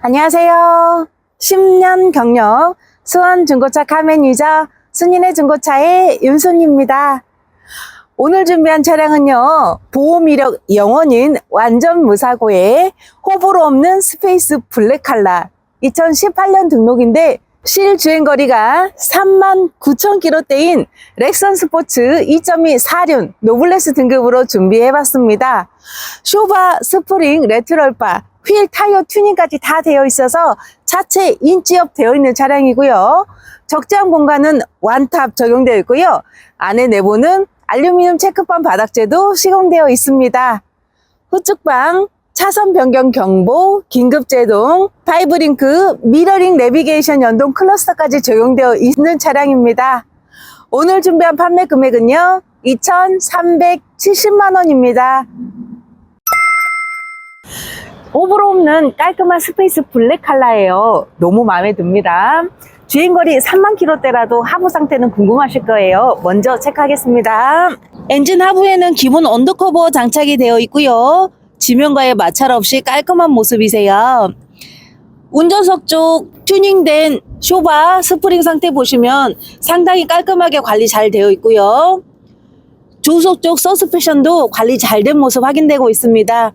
안녕하세요. 10년 경력 수원 중고차 카매니저 순인의 중고차의 윤순입니다. 오늘 준비한 차량은요, 보호 이력 영원인 완전 무사고의 호불호 없는 스페이스 블랙 칼라 2018년 등록인데 실 주행 거리가 3만 9천 킬로대인 렉선 스포츠 2.2 4륜 노블레스 등급으로 준비해봤습니다. 쇼바, 스프링, 레트럴바, 휠, 타이어 튜닝까지 다 되어 있어서 차체 인지업 되어 있는 차량이고요. 적재한 공간은 완탑 적용되어 있고요. 안에 내부는 알루미늄 체크판 바닥재도 시공되어 있습니다. 후측방, 차선 변경 경보, 긴급 제동, 파이브링크, 미러링 내비게이션 연동 클러스터까지 적용되어 있는 차량입니다. 오늘 준비한 판매 금액은요, 2,370만 원입니다. 오브로 없는 깔끔한 스페이스 블랙 컬러예요. 너무 마음에 듭니다. 주행거리 3만 킬로대라도 하부 상태는 궁금하실 거예요. 먼저 체크하겠습니다. 엔진 하부에는 기본 언더커버 장착이 되어 있고요. 지면과의 마찰 없이 깔끔한 모습이세요. 운전석 쪽 튜닝된 쇼바 스프링 상태 보시면 상당히 깔끔하게 관리 잘 되어 있고요. 조속 쪽 서스펜션도 관리 잘 된 모습 확인되고 있습니다.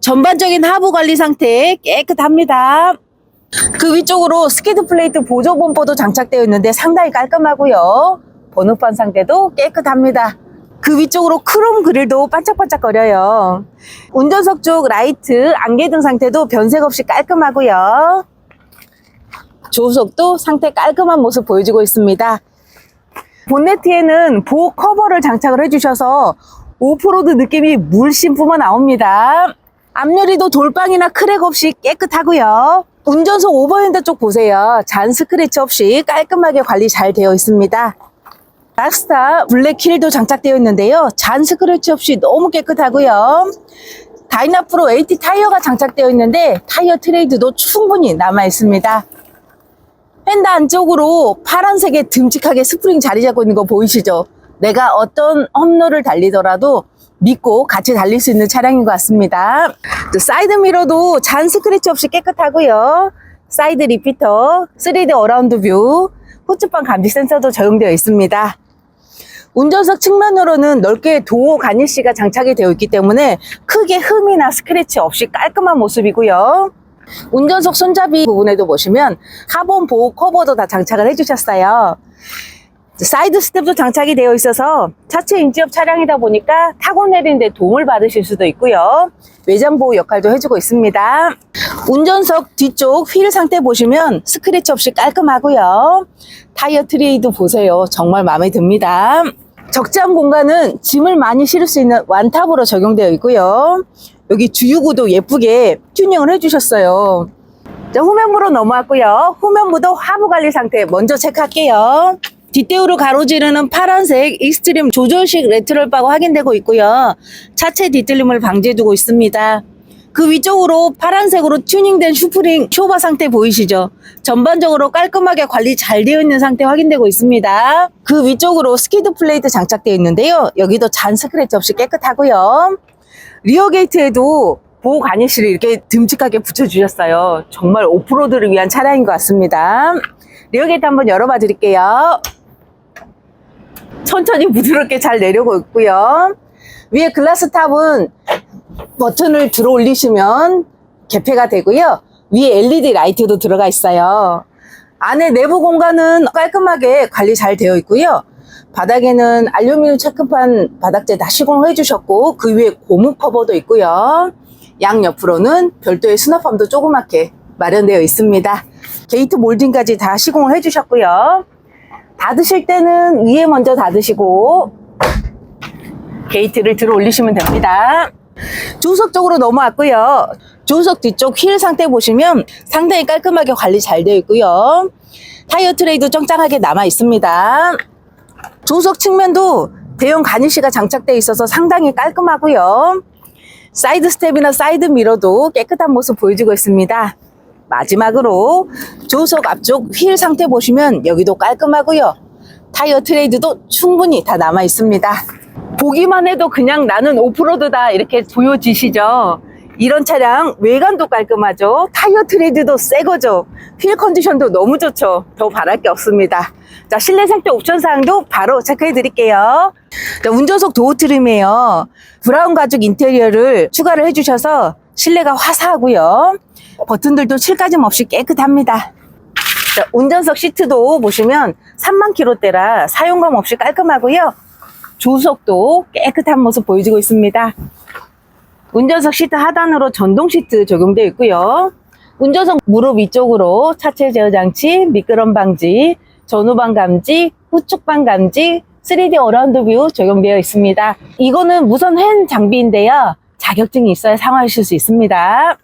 전반적인 하부 관리 상태 깨끗합니다. 그 위쪽으로 스키드 플레이트 보조 범퍼도 장착되어 있는데 상당히 깔끔하고요. 번호판 상태도 깨끗합니다. 그 위쪽으로 크롬 그릴도 반짝반짝거려요. 운전석 쪽 라이트, 안개등 상태도 변색 없이 깔끔하고요. 조수석도 상태 깔끔한 모습 보여주고 있습니다. 본네트에는 보호 커버를 장착을 해주셔서 오프로드 느낌이 물씬 뿜어 나옵니다. 앞유리도 돌방이나 크랙 없이 깨끗하고요. 운전석 오버핸드 쪽 보세요. 잔 스크래치 없이 깔끔하게 관리 잘 되어 있습니다. 락스타 블랙 힐도 장착되어 있는데요. 잔 스크래치 없이 너무 깨끗하고요. 다이나프로 AT 타이어가 장착되어 있는데 타이어 트레이드도 충분히 남아 있습니다. 펜더 안쪽으로 파란색에 듬직하게 스프링 자리 잡고 있는 거 보이시죠? 내가 어떤 험로를 달리더라도 믿고 같이 달릴 수 있는 차량인 것 같습니다. 또 사이드 미러도 잔 스크래치 없이 깨끗하고요. 사이드 리피터, 3D 어라운드 뷰, 후측방 감지 센서도 적용되어 있습니다. 운전석 측면으로는 넓게 도어 가니쉬가 장착이 되어 있기 때문에 크게 흠이나 스크래치 없이 깔끔한 모습이고요. 운전석 손잡이 부분에도 보시면 카본 보호 커버도 다 장착을 해주셨어요. 사이드 스텝도 장착이 되어 있어서 차체 인지업 차량이다 보니까 타고 내리는데 도움을 받으실 수도 있고요. 외장 보호 역할도 해주고 있습니다. 운전석 뒤쪽 휠 상태 보시면 스크래치 없이 깔끔하고요. 타이어 트레이도 보세요. 정말 마음에 듭니다. 적재한 공간은 짐을 많이 실을 수 있는 완탑으로 적용되어 있고요. 여기 주유구도 예쁘게 튜닝을 해주셨어요. 자, 후면부로 넘어왔고요. 후면부도 하부 관리 상태 먼저 체크할게요. 뒷대우로 가로지르는 파란색 익스트림 조절식 레트럴 바가 확인되고 있고요. 차체 뒤틀림을 방지해두고 있습니다. 그 위쪽으로 파란색으로 튜닝된 슈프링 쇼바 상태 보이시죠? 전반적으로 깔끔하게 관리 잘 되어 있는 상태 확인되고 있습니다. 그 위쪽으로 스키드 플레이트 장착되어 있는데요. 여기도 잔 스크래치 없이 깨끗하고요. 리어 게이트에도 보호 가니쉬를 이렇게 듬직하게 붙여주셨어요. 정말 오프로드를 위한 차량인 것 같습니다. 리어 게이트 한번 열어봐 드릴게요. 천천히 부드럽게 잘 내려오고 있고요. 위에 글라스 탑은 버튼을 들어 올리시면 개폐가 되고요. 위에 LED 라이트도 들어가 있어요. 안에 내부 공간은 깔끔하게 관리 잘 되어 있고요. 바닥에는 알루미늄 체크판 바닥재 다 시공을 해주셨고 그 위에 고무 커버도 있고요. 양 옆으로는 별도의 수납함도 조그맣게 마련되어 있습니다. 게이트 몰딩까지 다 시공을 해 주셨고요. 닫으실 때는 위에 먼저 닫으시고 게이트를 들어 올리시면 됩니다. 조수석 쪽으로 넘어왔고요. 조수석 뒤쪽 휠 상태 보시면 상당히 깔끔하게 관리 잘 되어 있고요. 타이어 트레이도 쩡쩡하게 남아 있습니다. 조수석 측면도 대형 가니쉬가 장착되어 있어서 상당히 깔끔하고요. 사이드 스텝이나 사이드 미러도 깨끗한 모습 보여주고 있습니다. 마지막으로 조수석 앞쪽 휠 상태 보시면 여기도 깔끔하고요. 타이어 트레이드도 충분히 다 남아 있습니다. 보기만 해도 그냥 나는 오프로드다 이렇게 보여지시죠? 이런 차량 외관도 깔끔하죠. 타이어 트레드도 새 거죠. 휠 컨디션도 너무 좋죠. 더 바랄 게 없습니다. 자, 실내 상태 옵션 사항도 바로 체크해 드릴게요. 자, 운전석 도어 트림이에요. 브라운 가죽 인테리어를 추가를 해주셔서 실내가 화사하고요. 버튼들도 칠까짐 없이 깨끗합니다. 자, 운전석 시트도 보시면 3만 킬로대라 사용감 없이 깔끔하고요. 조석도 깨끗한 모습 보여주고 있습니다. 운전석 시트 하단으로 전동 시트 적용되어 있고요. 운전석 무릎 위쪽으로 차체 제어 장치, 미끄럼 방지, 전후방 감지, 후측방 감지, 3D 어라운드 뷰 적용되어 있습니다. 이거는 무선 핸 장비인데요. 자격증이 있어야 사용하실 수 있습니다.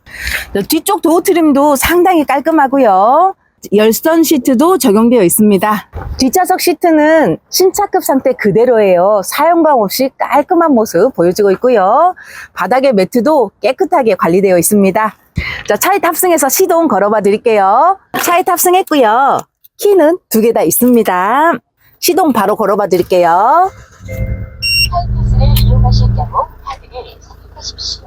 자, 뒤쪽 도어 트림도 상당히 깔끔하고요. 열선 시트도 적용되어 있습니다. 뒷좌석 시트는 신차급 상태 그대로예요. 사용감 없이 깔끔한 모습 보여주고 있고요. 바닥의 매트도 깨끗하게 관리되어 있습니다. 자, 차에 탑승해서 시동 걸어봐 드릴게요. 차에 탑승했고요. 키는 두 개 다 있습니다. 시동 바로 걸어봐 드릴게요. 하이패스를 이용하실 경우 카드를 하십시오.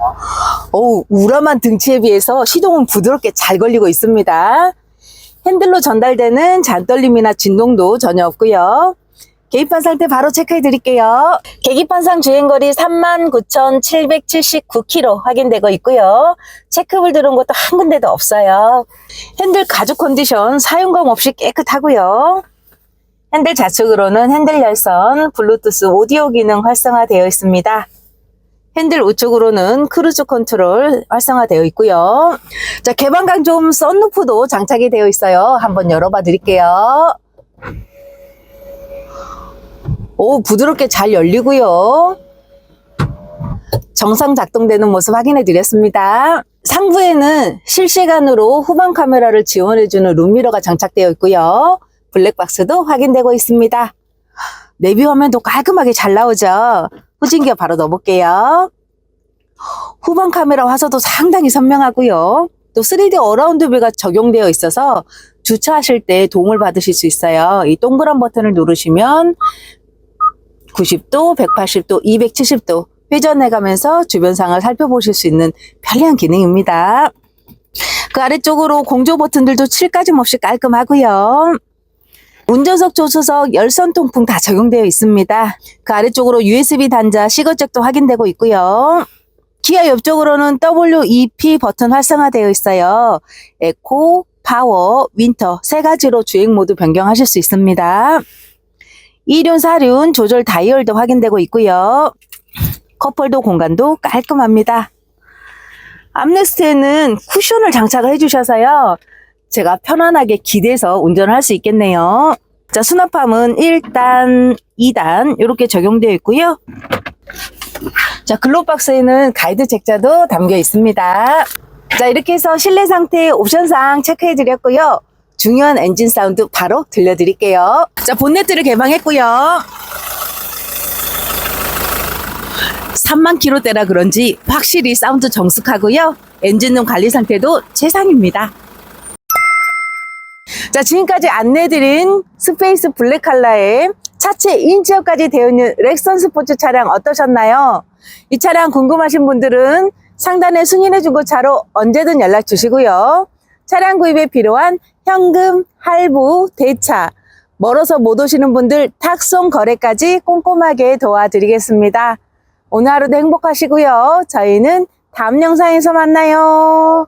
우람한 등치에 비해서 시동은 부드럽게 잘 걸리고 있습니다. 핸들로 전달되는 잔떨림이나 진동도 전혀 없고요. 계기판 상태 바로 체크해 드릴게요. 계기판상 주행거리 39,779km 확인되고 있고요. 체크불 들어온 것도 한 군데도 없어요. 핸들 가죽 컨디션 사용감 없이 깨끗하고요. 핸들 좌측으로는 핸들 열선, 블루투스 오디오 기능 활성화되어 있습니다. 핸들 우측으로는 크루즈 컨트롤 활성화되어 있고요. 자, 개방감 좀 썬루프도 장착이 되어 있어요. 한번 열어봐 드릴게요. 오, 부드럽게 잘 열리고요. 정상 작동되는 모습 확인해 드렸습니다. 상부에는 실시간으로 후방 카메라를 지원해주는 룸미러가 장착되어 있고요. 블랙박스도 확인되고 있습니다. 내비 화면도 깔끔하게 잘 나오죠. 후진기어 바로 넣어볼게요. 후방 카메라 화소도 상당히 선명하고요. 또 3D 어라운드 뷰가 적용되어 있어서 주차하실 때 도움을 받으실 수 있어요. 이 동그란 버튼을 누르시면 90도, 180도, 270도 회전해 가면서 주변 상을 살펴보실 수 있는 편리한 기능입니다. 그 아래쪽으로 공조 버튼들도 칠 까짐 없이 깔끔하고요. 운전석 조수석 열선 통풍 다 적용되어 있습니다. 그 아래쪽으로 USB 단자 시거잭도 확인되고 있고요. 기아 옆쪽으로는 WEP 버튼 활성화되어 있어요. 에코, 파워, 윈터 세 가지로 주행 모드 변경하실 수 있습니다. 2륜, 4륜 조절 다이얼도 확인되고 있고요. 컵홀더 공간도 깔끔합니다. 암레스트에는 쿠션을 장착을 해주셔서요. 제가 편안하게 기대서 운전을 할 수 있겠네요. 자, 수납함은 1단, 2단 이렇게 적용되어 있고요. 자, 글로박스에는 가이드 책자도 담겨 있습니다. 자, 이렇게 해서 실내 상태 옵션상 체크해 드렸고요. 중요한 엔진 사운드 바로 들려드릴게요. 자, 본네트를 개방했고요. 3만 킬로대라 그런지 확실히 사운드 정숙하고요. 엔진룸 관리 상태도 최상입니다. 자, 지금까지 안내해드린 스페이스 블랙 컬러의 차체 인체어까지 되어 있는 렉선 스포츠 차량 어떠셨나요? 이 차량 궁금하신 분들은 상단에 승인해 중고차로 언제든 연락 주시고요. 차량 구입에 필요한 현금, 할부, 대차, 멀어서 못 오시는 분들 탁송 거래까지 꼼꼼하게 도와드리겠습니다. 오늘 하루도 행복하시고요. 저희는 다음 영상에서 만나요.